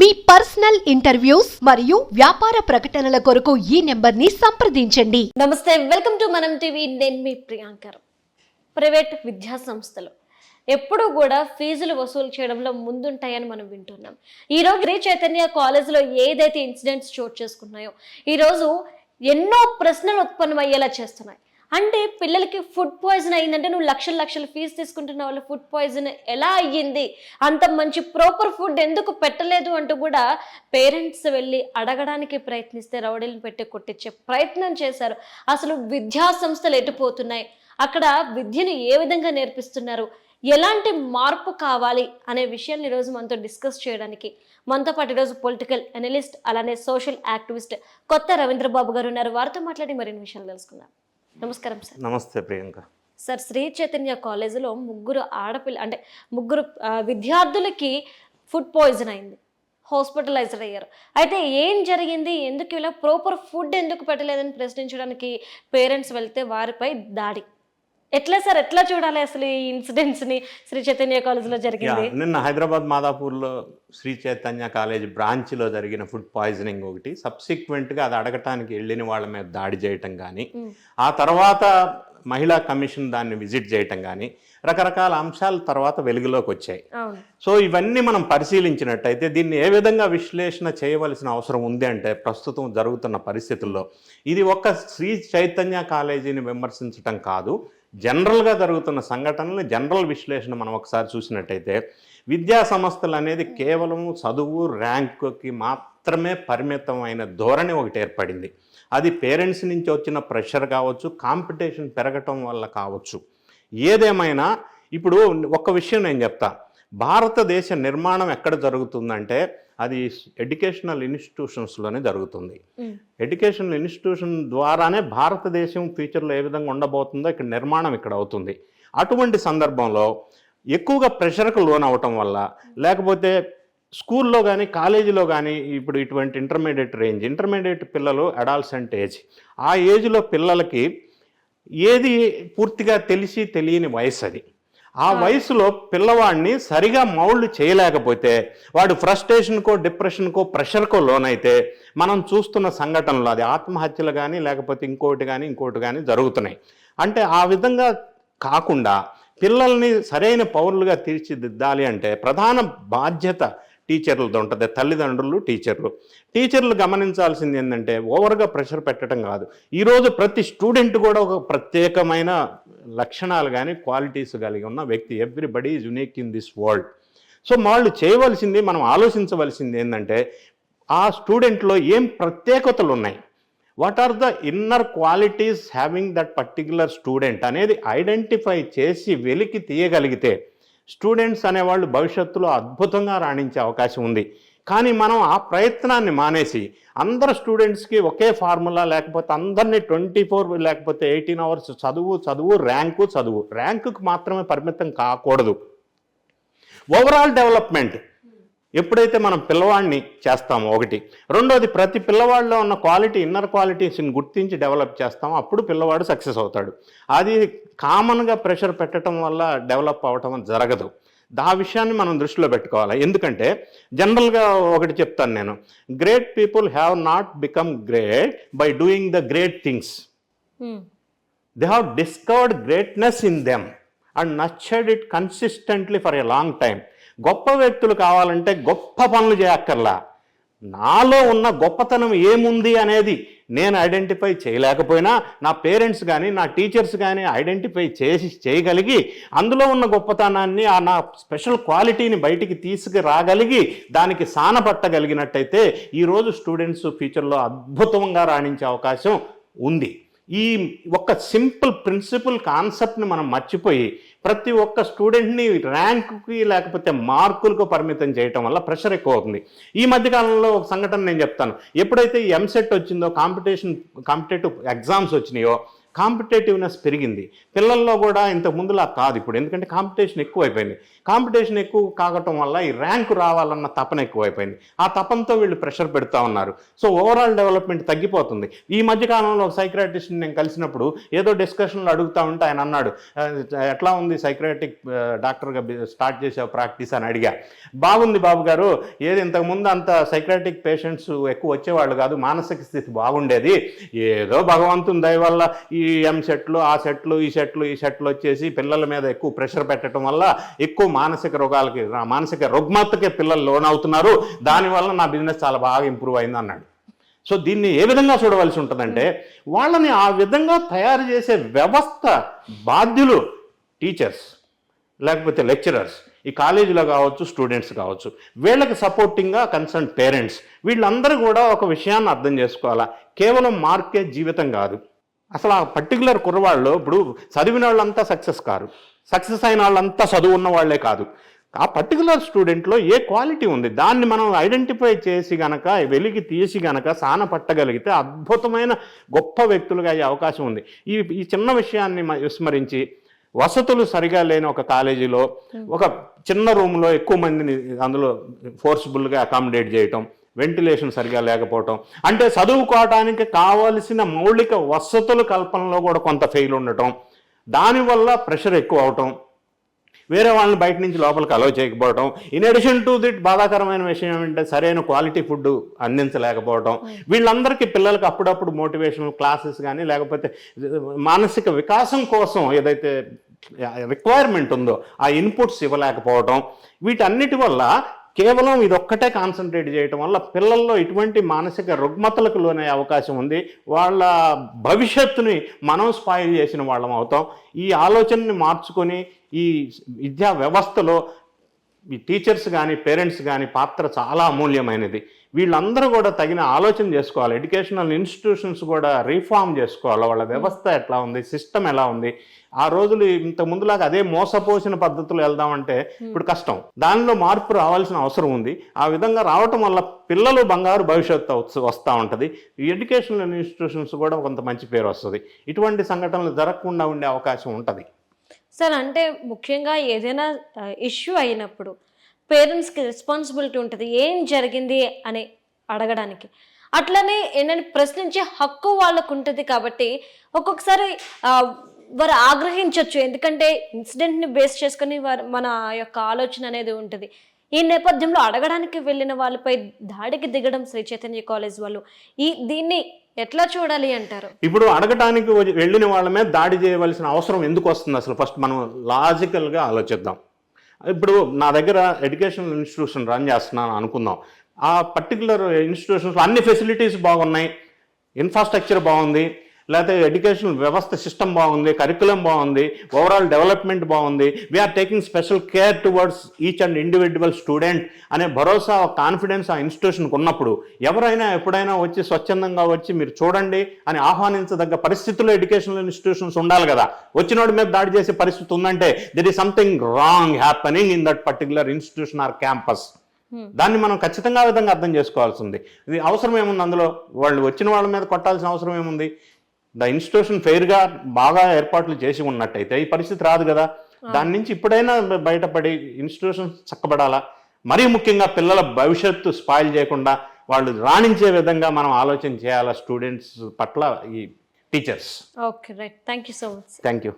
మీ personal interviews మరియు వ్యాపార ప్రకటనల కొరకు ఈ నెంబర్ని సంప్రదించండి. నమస్తే వెల్కమ్ టు మనం టీవీ. నేను మీ ప్రియాంకర్ ప్రైవేట్ విద్యా సంస్థలు ఎప్పుడూ కూడా ఫీజులు వసూలు చేయడంలో ముందుంటాయని మనం వింటున్నాం. ఈరోజు శ్రీ చైతన్య కాలేజీలో ఏదైతే ఇన్సిడెంట్స్ చోటు చేసుకున్నాయో ఈరోజు ఎన్నో ప్రశ్నలు ఉత్పన్నమయ్యేలా చేస్తున్నాయి. అంటే పిల్లలకి ఫుడ్ పాయిజన్ అయిందంటే నువ్వు లక్షల లక్షల ఫీజు తీసుకుంటున్న వాళ్ళు ఫుడ్ పాయిజన్ ఎలా అయ్యింది? అంత మంచి ప్రాపర్ ఫుడ్ ఎందుకు పెట్టలేదు అంటూ కూడా పేరెంట్స్ వెళ్ళి అడగడానికి ప్రయత్నిస్తే రౌడీలను పెట్టి కొట్టించే ప్రయత్నం చేశారు. అసలు విద్యా సంస్థలు ఎటుపోతున్నాయి అక్కడ విద్యను ఏ విధంగా నేర్పిస్తున్నారు? ఎలాంటి మార్పు కావాలి అనే విషయాన్ని ఈరోజు మనతో డిస్కస్ చేయడానికి. మనతో పాటు ఈరోజు పొలిటికల్ అనలిస్ట్ అలానే సోషల్ యాక్టివిస్ట్ కొత్త రవీంద్రబాబు గారు ఉన్నారు. వారితో మాట్లాడి మరిన్ని విషయాలు తెలుసుకుందాం. నమస్కారం సార్. నమస్తే ప్రియాంక. సార్ శ్రీ చైతన్య కాలేజీలో ముగ్గురు ఆడపిల్ల అంటే ముగ్గురు విద్యార్థులకి ఫుడ్ పాయిజన్ అయింది. హాస్పిటలైజ్డ్ అయ్యారు. అయితే ఏం జరిగింది? ఎందుకు ఇలా ప్రాపర్ ఫుడ్ ఎందుకు పెట్టలేదని ప్రశ్నించడానికి పేరెంట్స్ వెళ్తే వారిపై దాడి. ఎట్లా సార్? ఎట్లా చూడాలి అసలు ఈ ఇన్సిడెంట్స్ని? శ్రీ చైతన్య కాలేజీలో యా, జరిగింది. నిన్న హైదరాబాద్ మాదాపూర్లో శ్రీ చైతన్య కాలేజ్ బ్రాంచ్లో జరిగిన ఫుడ్ పాయిజనింగ్ ఒకటి. సబ్సిక్వెంట్గా అది అడగటానికి వెళ్ళిన వాళ్ళ మీద దాడి చేయటం కానీ. ఆ తర్వాత మహిళా కమిషన్ దాన్ని విజిట్ చేయటం కానీ రకరకాల అంశాల తర్వాత వెలుగులోకి వచ్చాయి. సో ఇవన్నీ మనం పరిశీలించినట్టయితే దీన్ని ఏ విధంగా విశ్లేషణ చేయవలసిన అవసరం ఉంది అంటే ప్రస్తుతం జరుగుతున్న పరిస్థితుల్లో ఇది ఒక్క శ్రీ చైతన్య కాలేజీని విమర్శించటం కాదు. జనరల్గా జరుగుతున్న సంఘటనలు జనరల్ విశ్లేషణ మనం ఒకసారి చూసినట్టయితే విద్యా సంస్థలు అనేది కేవలం చదువు ర్యాంకుకి మాత్రమే పరిమితమైన ధోరణి ఒకటి ఏర్పడింది. అది పేరెంట్స్ నుంచి వచ్చిన ప్రెషర్ కావచ్చు కాంపిటీషన్ పెరగటం వల్ల కావచ్చు. ఏదేమైనా ఇప్పుడు ఒక విషయం నేను చెప్తా. భారతదేశ నిర్మాణం ఎక్కడ జరుగుతుందంటే అది ఎడ్యుకేషనల్ ఇన్స్టిట్యూషన్స్లోనే జరుగుతుంది. ఎడ్యుకేషనల్ ఇన్స్టిట్యూషన్ ద్వారానే భారతదేశం ఫ్యూచర్లో ఏ విధంగా ఉండబోతుందో ఇక్కడ నిర్మాణం ఇక్కడ అవుతుంది. అటువంటి సందర్భంలో ఎక్కువగా ప్రెషర్కు లోన్ అవటం వల్ల లేకపోతే స్కూల్లో కానీ కాలేజీలో కానీ ఇప్పుడు ఇటువంటి ఇంటర్మీడియట్ రేంజ్ ఇంటర్మీడియట్ పిల్లలు అడాల్సెంట్ ఏజ్. ఆ ఏజ్లో పిల్లలకి ఏది పూర్తిగా తెలిసి తెలియని వయసు అది ఆ వయసులో పిల్లవాడిని సరిగా మౌల్డ్ చేయలేకపోతే వాడు ఫ్రస్ట్రేషన్కో డిప్రెషన్కో ప్రెషర్కో లోనైతే మనం చూస్తున్న సంఘటనలు అది ఆత్మహత్యలు కానీ లేకపోతే ఇంకోటి కానీ ఇంకోటి కానీ జరుగుతున్నాయి. అంటే ఆ విధంగా కాకుండా పిల్లల్ని సరైన పౌరులుగా తీర్చిదిద్దాలి అంటే ప్రధాన బాధ్యత టీచర్లతో ఉంటుంది తల్లిదండ్రులు టీచర్లు. టీచర్లు గమనించాల్సింది ఏంటంటే ఓవర్గా ప్రెషర్ పెట్టడం కాదు. ఈరోజు ప్రతి స్టూడెంట్ కూడా ఒక ప్రత్యేకమైన లక్షణాలు కానీ క్వాలిటీస్ కలిగి ఉన్న వ్యక్తి. Everybody is unique in this world so వాళ్ళు చేయవలసింది మనం ఆలోచించవలసింది ఏంటంటే ఆ స్టూడెంట్లో ఏం ప్రత్యేకతలు ఉన్నాయి? What are the inner qualities having that particular student అనేది ఐడెంటిఫై చేసి వెలికి తీయగలిగితే స్టూడెంట్స్ అనేవాళ్ళు భవిష్యత్తులో అద్భుతంగా రాణించే అవకాశం ఉంది. కానీ మనం ఆ ప్రయత్నాన్ని మానేసి అందరు స్టూడెంట్స్కి ఒకే ఫార్ములా లేకపోతే అందరినీ ట్వంటీ ఫోర్ లేకపోతే ఎయిటీన్ అవర్స్ చదువు చదువు ర్యాంకు చదువు. ర్యాంకుకు మాత్రమే పరిమితం కాకూడదు. ఓవరాల్ డెవలప్మెంట్ ఎప్పుడైతే మనం పిల్లవాడిని చేస్తామో ఒకటి. రెండోది ప్రతి పిల్లవాడిలో ఉన్న క్వాలిటీ ఇన్నర్ క్వాలిటీస్ని గుర్తించి డెవలప్ చేస్తామో అప్పుడు పిల్లవాడు సక్సెస్ అవుతాడు. అది కామన్గా ప్రెషర్ పెట్టడం వల్ల డెవలప్ అవటం జరగదు. ఆ విషయాన్ని మనం దృష్టిలో పెట్టుకోవాలి. ఎందుకంటే జనరల్గా ఒకటి చెప్తాను నేను. Great people have not become great by doing the great things. They have discovered greatness in them and nurtured it consistently for a long time గొప్ప వ్యక్తులు కావాలంటే గొప్ప పనులు చేయక్కర్లా. నాలో ఉన్న గొప్పతనం ఏముంది అనేది నేను ఐడెంటిఫై చేయలేకపోయినా నా పేరెంట్స్ కానీ నా టీచర్స్ కానీ ఐడెంటిఫై చేసి చేయగలిగి అందులో ఉన్న గొప్పతనాన్ని ఆ నా స్పెషల్ క్వాలిటీని బయటికి తీసుకురాగలిగి దానికి సానపట్టగలిగినట్టయితే ఈరోజు స్టూడెంట్స్ ఫ్యూచర్లో అద్భుతంగా రాణించే అవకాశం ఉంది. ఈ ఒక్క సింపుల్ ప్రిన్సిపల్ కాన్సెప్ట్ని మనం మర్చిపోయి ప్రతి ఒక్క స్టూడెంట్ని ర్యాంకుకి లేకపోతే మార్కులకు పరిమితం చేయటం వల్ల ప్రెషర్ ఎక్కువ అవుతుంది ఈ మధ్యకాలంలో ఒక సంఘటన నేను చెప్తాను. ఎప్పుడైతే ఎంసెట్ వచ్చిందో కాంపిటీషన్ కాంపిటేటివ్ ఎగ్జామ్స్ వచ్చినాయో కాంపిటేటివ్నెస్ పెరిగింది. పిల్లల్లో కూడా ఇంతకు ముందులా కాదు ఇప్పుడు. ఎందుకంటే కాంపిటీషన్ ఎక్కువైపోయింది. కాంపిటీషన్ ఎక్కువ కాగటం వల్ల ఈ ర్యాంకు రావాలన్న తపన ఎక్కువైపోయింది. ఆ తపనతో వీళ్ళు ప్రెషర్ పెడతా ఉన్నారు. సో ఓవరాల్ డెవలప్మెంట్ తగ్గిపోతుంది. ఈ మధ్యకాలంలో ఒక సైక్రాటిస్ట్ని నేను కలిసినప్పుడు ఏదో డిస్కషన్లో అడుగుతా ఉంటే ఆయన అన్నాడు ఎట్లా ఉంది సైక్రాటిక్ డాక్టర్గా స్టార్ట్ చేసే ప్రాక్టీస్? అని అడిగా. బాగుంది బాబు గారు. ఏది ఇంతకుముందు అంత సైక్రాటిక్ పేషెంట్స్ ఎక్కువ వచ్చేవాళ్ళు కాదు. మానసిక స్థితి బాగుండేది. ఏదో భగవంతుని దయ వల్ల ఈ ఎం సెట్లు ఆ సెట్లు ఈ సెట్లు ఈ సెట్లు వచ్చేసి పిల్లల మీద ఎక్కువ ప్రెషర్ పెట్టడం వల్ల ఎక్కువ మానసిక రోగాలకి మానసిక రుగ్మతకే పిల్లలు లోన్ అవుతున్నారు దానివల్ల నా బిజినెస్ చాలా బాగా ఇంప్రూవ్ అయింది అన్నాడు. సో దీన్ని ఏ విధంగా చూడవలసి ఉంటుందంటే వాళ్ళని ఆ విధంగా తయారు చేసే వ్యవస్థ బాధ్యులు టీచర్స్ లేకపోతే లెక్చరర్స్. ఈ కాలేజీలో కావచ్చు స్టూడెంట్స్ కావచ్చు. వీళ్ళకి సపోర్టింగ్గా కన్సర్న్ పేరెంట్స్. వీళ్ళందరూ కూడా ఒక విషయాన్ని అర్థం చేసుకోవాలా? కేవలం మార్కే జీవితం కాదు. అసలు ఆ పర్టికులర్ కుర్రవాళ్ళు ఇప్పుడు చదివిన వాళ్ళంతా సక్సెస్ కారు. సక్సెస్ అయిన వాళ్ళంతా చదువు ఉన్న వాళ్ళే కాదు. ఆ పర్టికులర్ స్టూడెంట్లో ఏ క్వాలిటీ ఉంది? దాన్ని మనం ఐడెంటిఫై చేసి గనక వెలికి తీసి గనక సాన పట్టగలిగితే అద్భుతమైన గొప్ప వ్యక్తులుగా అయ్యే అవకాశం ఉంది. ఈ ఈ చిన్న విషయాన్ని విస్మరించి వసతులు సరిగా లేని ఒక కాలేజీలో ఒక చిన్న రూమ్లో ఎక్కువ మందిని అందులో ఫోర్స్ఫుల్గా అకామిడేట్ చేయటం వెంటిలేషన్ సరిగా లేకపోవటం. అంటే చదువుకోవటానికి కావలసిన మౌలిక వసతుల కల్పనలో కూడా కొంత ఫెయిల్ ఉండటం. దానివల్ల ప్రెషర్ ఎక్కువ అవటం. వేరే వాళ్ళని బయట నుంచి లోపలికి అలౌ చేయకపోవడం ఇన్ అడిషన్ టు దిట్ బాధాకరమైన విషయం ఏమంటే సరైన క్వాలిటీ ఫుడ్ అందించలేకపోవడం వీళ్ళందరికీ పిల్లలకి అప్పుడప్పుడు మోటివేషనల్ క్లాసెస్ కానీ లేకపోతే మానసిక వికాసం కోసం ఏదైతే రిక్వైర్మెంట్ ఉందో ఆ ఇన్పుట్స్ ఇవ్వలేకపోవడం వీటన్నిటి వల్ల కేవలం ఇదొక్కటే కాన్సన్ట్రేట్ చేయటం వల్ల పిల్లల్లో ఇటువంటి మానసిక రుగ్మతలకు లోనే అవకాశం ఉంది. వాళ్ళ భవిష్యత్తుని మనం స్పాయిల్ చేసిన వాళ్ళం అవుతాం. ఈ ఆలోచనని మార్చుకొని ఈ విద్యా వ్యవస్థలో ఈ టీచర్స్ కానీ పేరెంట్స్ కానీ పాత్ర చాలా అమూల్యమైనది. వీళ్ళందరూ కూడా తగిన ఆలోచన చేసుకోవాలి. ఎడ్యుకేషనల్ ఇన్స్టిట్యూషన్స్ కూడా రీఫార్మ్ చేసుకోవాలి. వాళ్ళ వ్యవస్థ ఎట్లా ఉంది? సిస్టమ్ ఎలా ఉంది? ఆ రోజులు ఇంత ముందులాగా అదే మోసపోసిన పద్ధతులు వెళ్దామంటే ఇప్పుడు కష్టం. దానిలో మార్పు రావాల్సిన అవసరం ఉంది. ఆ విధంగా రావటం వల్ల పిల్లలు బంగారు భవిష్యత్తు వస్తూ- వస్తూ ఉంటుంది. ఈ ఎడ్యుకేషనల్ ఇన్స్టిట్యూషన్స్ కూడా కొంత మంచి పేరు వస్తుంది. ఇటువంటి సంఘటనలు జరగకుండా ఉండే అవకాశం ఉంటుంది. సార్ అంటే ముఖ్యంగా ఏదైనా ఇష్యూ అయినప్పుడు పేరెంట్స్కి రెస్పాన్సిబిలిటీ ఉంటుంది. ఏం జరిగింది అని అడగడానికి. అట్లనే ఏంటంటే ప్రశ్నించే హక్కు వాళ్ళకు ఉంటుంది కాబట్టి ఒక్కొక్కసారి వారు ఆగ్రహించవచ్చు ఎందుకంటే ఇన్సిడెంట్ని బేస్ చేసుకొని వారు మన యొక్క ఆలోచన అనేది ఉంటుంది. ఈ నేపథ్యంలో అడగడానికి వెళ్ళిన వాళ్ళపై దాడికి దిగడం శ్రీ చైతన్య కాలేజ్ వాళ్ళు. ఈ దీన్ని ఎట్లా చూడాలి అంటారు? ఇప్పుడు అడగటానికి వచ్చి- వెళ్ళిన వాళ్ళ మీద దాడి చేయవలసిన అవసరం ఎందుకు వస్తుంది అసలు? ఫస్ట్ మనం లాజికల్గా ఆలోచిద్దాం. ఇప్పుడు నా దగ్గర ఎడ్యుకేషనల్ ఇన్స్టిట్యూషన్ రన్ చేస్తున్నాను అనుకుందాం. ఆ పర్టికులర్ ఇన్స్టిట్యూషన్స్లో అన్ని ఫెసిలిటీస్ బాగున్నాయి. ఇన్ఫ్రాస్ట్రక్చర్ బాగుంది. లేకపోతే ఎడ్యుకేషన్ వ్యవస్థ సిస్టమ్ బాగుంది కరికులం బాగుంది ఓవరాల్ డెవలప్మెంట్ బాగుంది. We're taking special care towards each and individual student అనే భరోసా కాన్ఫిడెన్స్ ఆ ఇన్స్టిట్యూషన్కి ఉన్నప్పుడు ఎవరైనా ఎప్పుడైనా వచ్చి స్వచ్ఛందంగా వచ్చి మీరు చూడండి అని ఆహ్వానించదగ్గ పరిస్థితుల్లో ఎడ్యుకేషనల్ ఇన్స్టిట్యూషన్స్ ఉండాలి కదా. వచ్చినోడి మీద దాడి చేసే పరిస్థితి ఉందంటే there is something wrong happening in that particular institution or campus దాన్ని మనం ఖచ్చితంగా విధంగా అర్థం చేసుకోవాల్సి ఉంది ఇది అవసరం ఏముంది అందులో? వాళ్ళు వచ్చిన వాళ్ళ మీద కొట్టాల్సిన అవసరం ఏముంది? ద ఇన్స్టిట్యూషన్ ఫెయిర్గా బాగా ఏర్పాట్లు చేసి ఉన్నట్టయితే ఈ పరిస్థితి రాదు కదా. దాని నుంచి ఇప్పుడైనా బయటపడి ఇన్స్టిట్యూషన్ చక్కబడాలా? మరీ ముఖ్యంగా పిల్లల భవిష్యత్తు స్పాయిల్ చేయకుండా వాళ్ళు రాణించే విధంగా మనం ఆలోచన చేయాలా స్టూడెంట్స్ పట్ల ఈ teachers? Okay right. Thank you so much. Thank you